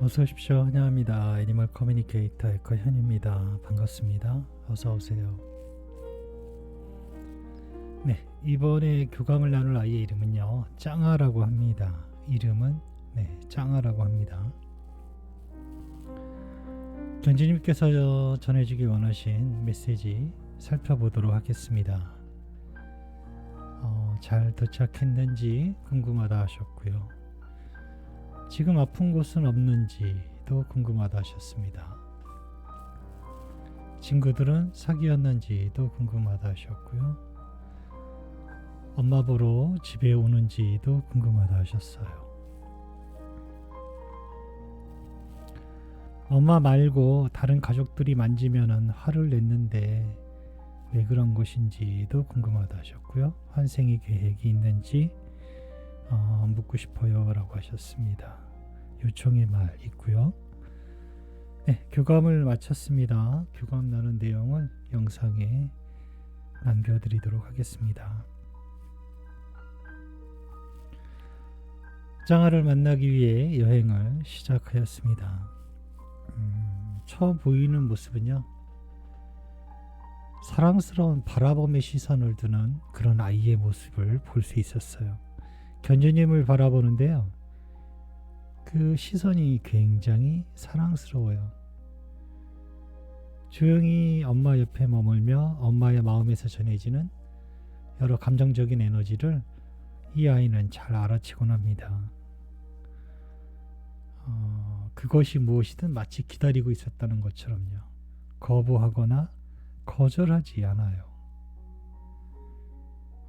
어서 오십시오. 환영합니다. 애니멀 커뮤니케이터 에커 현입니다. 반갑습니다. 어서 오세요. 네, 이번에 교감을 나눌 아이의 이름은요. 짱아라고 합니다. 이름은 네, 짱아라고 합니다. 견지님께서 전해주기 원하신 메시지 살펴보도록 하겠습니다. 어, 잘 도착했는지 궁금하다 하셨고요. 지금 아픈 곳은 없는지도 궁금하다 하셨습니다. 친구들은 사귀었는지도 궁금하다 하셨고요. 엄마 보러 집에 오는지도 궁금하다 하셨어요. 엄마 말고 다른 가족들이 만지면은 화를 냈는데 왜 그런 것인지도 궁금하다 하셨고요. 환생의 계획이 있는지 어, 묻고 싶어요 라고 하셨습니다. 요청의 말 있고요. 네, 교감을 마쳤습니다. 교감 나눈 내용을 영상에 남겨드리도록 하겠습니다. 짱아를 만나기 위해 여행을 시작하였습니다. 음, 처음 보이는 모습은요. 사랑스러운 바라봄의 시선을 두는 그런 아이의 모습을 볼 수 있었어요. 견주님을 바라보는데요. 그 시선이 굉장히 사랑스러워요. 조용히 엄마 옆에 머물며 엄마의 마음에서 전해지는 여러 감정적인 에너지를 이 아이는 잘 알아채곤 합니다. 어, 그것이 무엇이든 마치 기다리고 있었다는 것처럼요. 거부하거나 거절하지 않아요.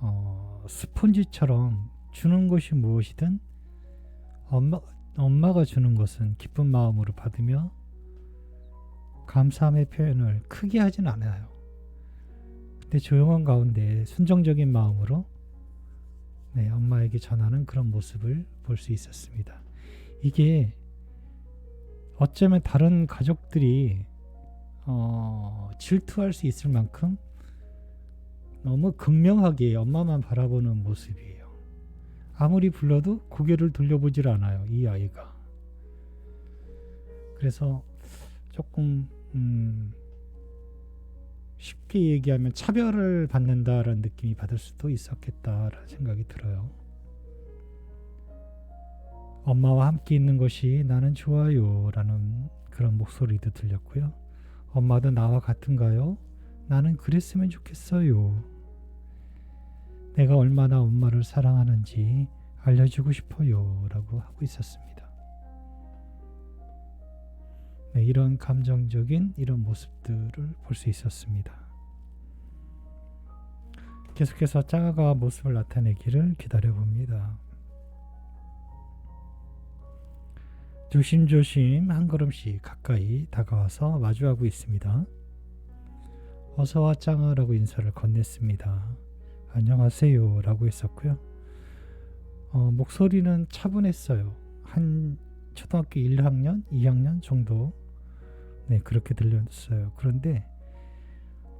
어, 스폰지처럼 주는 것이 무엇이든 엄마, 엄마가 주는 것은 기쁜 마음으로 받으며 감사함의 표현을 크게 하진 않아요. 근데 조용한 가운데 순정적인 마음으로 네, 엄마에게 전하는 그런 모습을 볼 수 있었습니다. 이게 어쩌면 다른 가족들이 어, 질투할 수 있을 만큼 너무 극명하게 엄마만 바라보는 모습이에요. 아무리 불러도 고개를 돌려보질 않아요. 이 아이가. 그래서 조금 음, 쉽게 얘기하면 차별을 받는다라는 느낌이 받을 수도 있었겠다라는 생각이 들어요. 엄마와 함께 있는 것이 나는 좋아요라는 그런 목소리도 들렸고요. 엄마도 나와 같은가요? 나는 그랬으면 좋겠어요. 내가 얼마나 엄마를 사랑하는지 알려주고 싶어요. 라고 하고 있었습니다. 네, 이런 감정적인 이런 모습들을 볼 수 있었습니다. 계속해서 짱아가 모습을 나타내기를 기다려 봅니다. 조심조심 한 걸음씩 가까이 다가와서 마주하고 있습니다. 어서와 짱아라고 인사를 건넸습니다. 안녕하세요 라고 했었고요. 어, 목소리는 차분했어요. 한 초등학교 1학년, 2학년 정도 네 그렇게 들렸어요. 그런데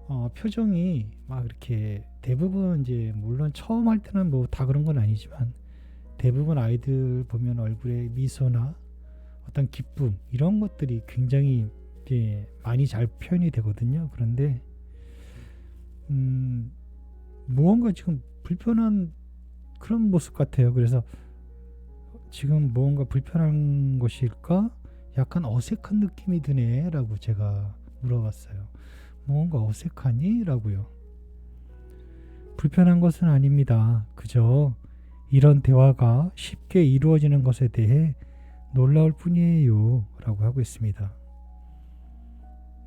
어, 표정이 막 이렇게 대부분 이제 물론 처음 할 때는 뭐 다 그런 건 아니지만 대부분 아이들 보면 얼굴에 미소나 어떤 기쁨 이런 것들이 굉장히 이제 많이 잘 표현이 되거든요. 그런데 음, 무언가 지금 불편한 그런 모습 같아요. 그래서 지금 무언가 불편한 것일까? 약간 어색한 느낌이 드네 라고 제가 물어봤어요. 무언가 어색하니? 라고요. 불편한 것은 아닙니다. 그저 이런 대화가 쉽게 이루어지는 것에 대해 놀라울 뿐이에요. 라고 하고 있습니다.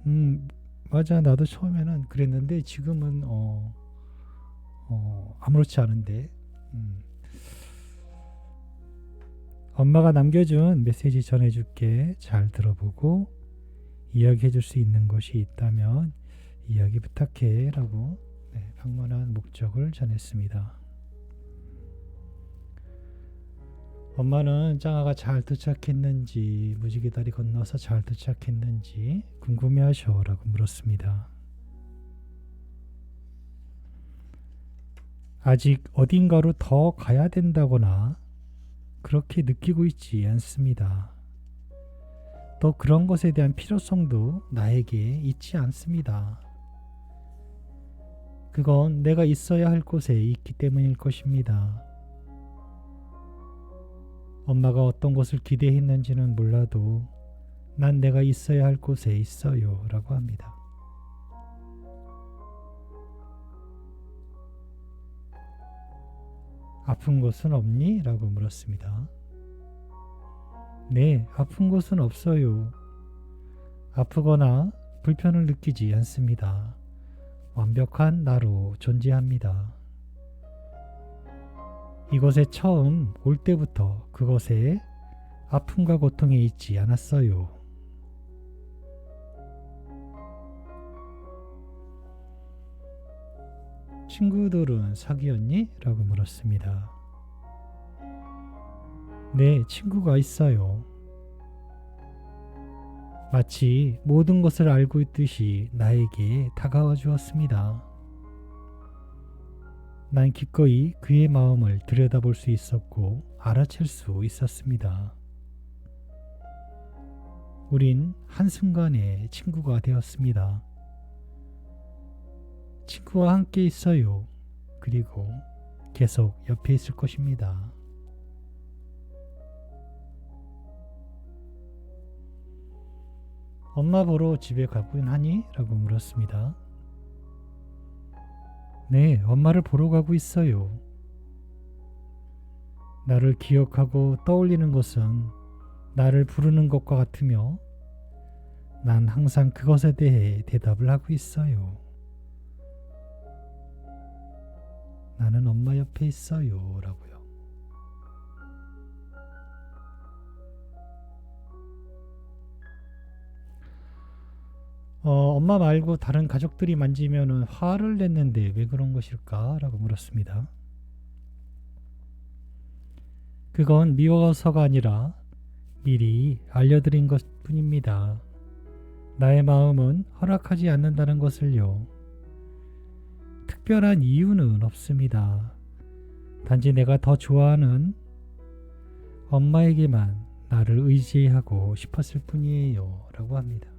음, 맞아. 나도 처음에는 그랬는데 지금은, 어, 어, 아무렇지 않은데, 음. 엄마가 남겨준 메시지 전해줄게. 잘 들어보고 이야기해줄 수 있는 것이 있다면 이야기 부탁해. 라고 네, 방문한 목적을 전했습니다. 엄마는 짱아가 잘 도착했는지 무지개 다리 건너서 잘 도착했는지 궁금해하셔라고 물었습니다. 아직 어딘가로 더 가야 된다거나 그렇게 느끼고 있지 않습니다. 또 그런 것에 대한 필요성도 나에게 있지 않습니다. 그건 내가 있어야 할 곳에 있기 때문일 것입니다. 엄마가 어떤 것을 기대했는지는 몰라도 난 내가 있어야 할 곳에 있어요. 라고 합니다. 아픈 곳은 없니? 라고 물었습니다. 네, 아픈 곳은 없어요. 아프거나 불편을 느끼지 않습니다. 완벽한 나로 존재합니다. 이곳에 처음 올 때부터 그것에 아픔과 고통에 있지 않았어요. 친구들은 사귀었니? 라고 물었습니다. 네, 친구가 있어요. 마치 모든 것을 알고 있듯이 나에게 다가와 주었습니다. 난 기꺼이 그의 마음을 들여다볼 수 있었고 알아챌 수 있었습니다. 우린 한순간에 친구가 되었습니다. 친구와 함께 있어요. 그리고 계속 옆에 있을 것입니다. 엄마 보러 집에 가고는 하니? 라고 물었습니다. 네, 엄마를 보러 가고 있어요. 나를 기억하고 떠올리는 것은 나를 부르는 것과 같으며 난 항상 그것에 대해 대답을 하고 있어요. 나는 엄마 옆에 있어요. 라고요. 어, 엄마 말고 다른 가족들이 만지면 화를 냈는데 왜 그런 것일까? 라고 물었습니다. 그건 미워서가 아니라 미리 알려드린 것 뿐입니다. 나의 마음은 허락하지 않는다는 것을요. 특별한 이유는 없습니다. 단지 내가 더 좋아하는 엄마에게만 나를 의지하고 싶었을 뿐이에요. 라고 합니다.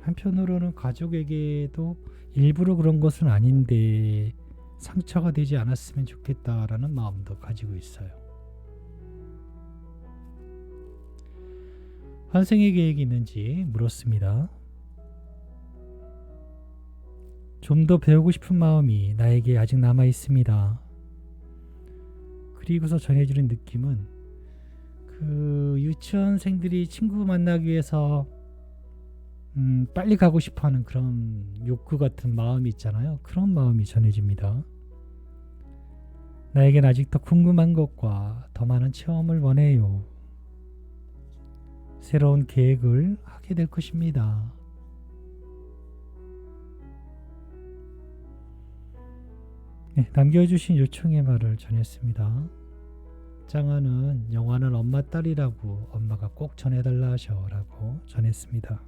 한편으로는 가족에게도 일부러 그런 것은 아닌데 상처가 되지 않았으면 좋겠다라는 마음도 가지고 있어요. 환생의 계획이 있는지 물었습니다. 좀 더 배우고 싶은 마음이 나에게 아직 남아 있습니다. 그리고서 전해주는 느낌은 그 유치원생들이 친구 만나기 위해서 음, 빨리 가고 싶어 하는 그런 욕구 같은 마음이 있잖아요. 그런 마음이 전해집니다. 나에겐 아직 더 궁금한 것과 더 많은 체험을 원해요. 새로운 계획을 하게 될 것입니다. 네, 남겨주신 요청의 말을 전했습니다. 짱아는 영화는 엄마 딸이라고 엄마가 꼭 전해달라 하셔라고 전했습니다.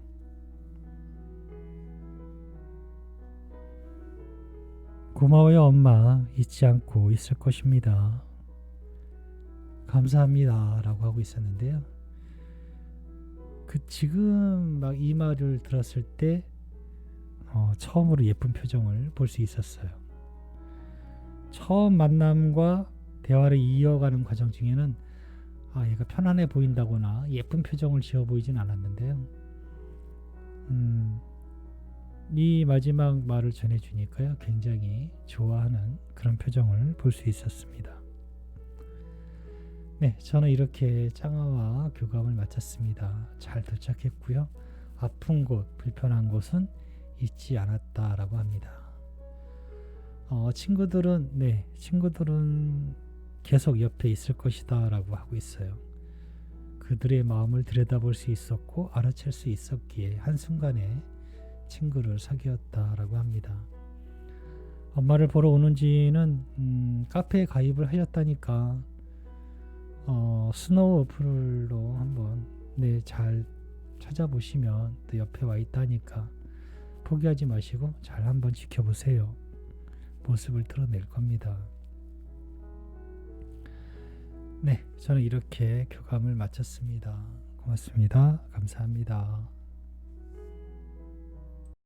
고마워요 엄마 잊지 않고 있을 것입니다. 감사합니다 라고 하고 있었는데요. 그 지금 막 이 말을 들었을 때 어, 처음으로 예쁜 표정을 볼 수 있었어요. 처음 만남과 대화를 이어가는 과정 중에는 아 얘가 편안해 보인다거나 예쁜 표정을 지어 보이진 않았는데요. 음, 이 마지막 말을 전해주니까요. 굉장히 좋아하는 그런 표정을 볼 수 있었습니다. 네, 저는 이렇게 짱아와 교감을 마쳤습니다. 잘 도착했고요. 아픈 곳, 불편한 곳은 잊지 않았다라고 합니다. 어, 친구들은 네, 친구들은 계속 옆에 있을 것이다라고 하고 있어요. 그들의 마음을 들여다볼 수 있었고 알아챌 수 있었기에 한순간에 친구를 사귀었다라고 합니다. 엄마를 보러 오는지는 음, 카페에 가입을 하셨다니까 어, 스노우 어플로 한번 네, 잘 찾아보시면 또 옆에 와 있다니까 포기하지 마시고 잘 한번 지켜보세요. 모습을 드러낼 겁니다. 네, 저는 이렇게 교감을 마쳤습니다. 고맙습니다. 감사합니다.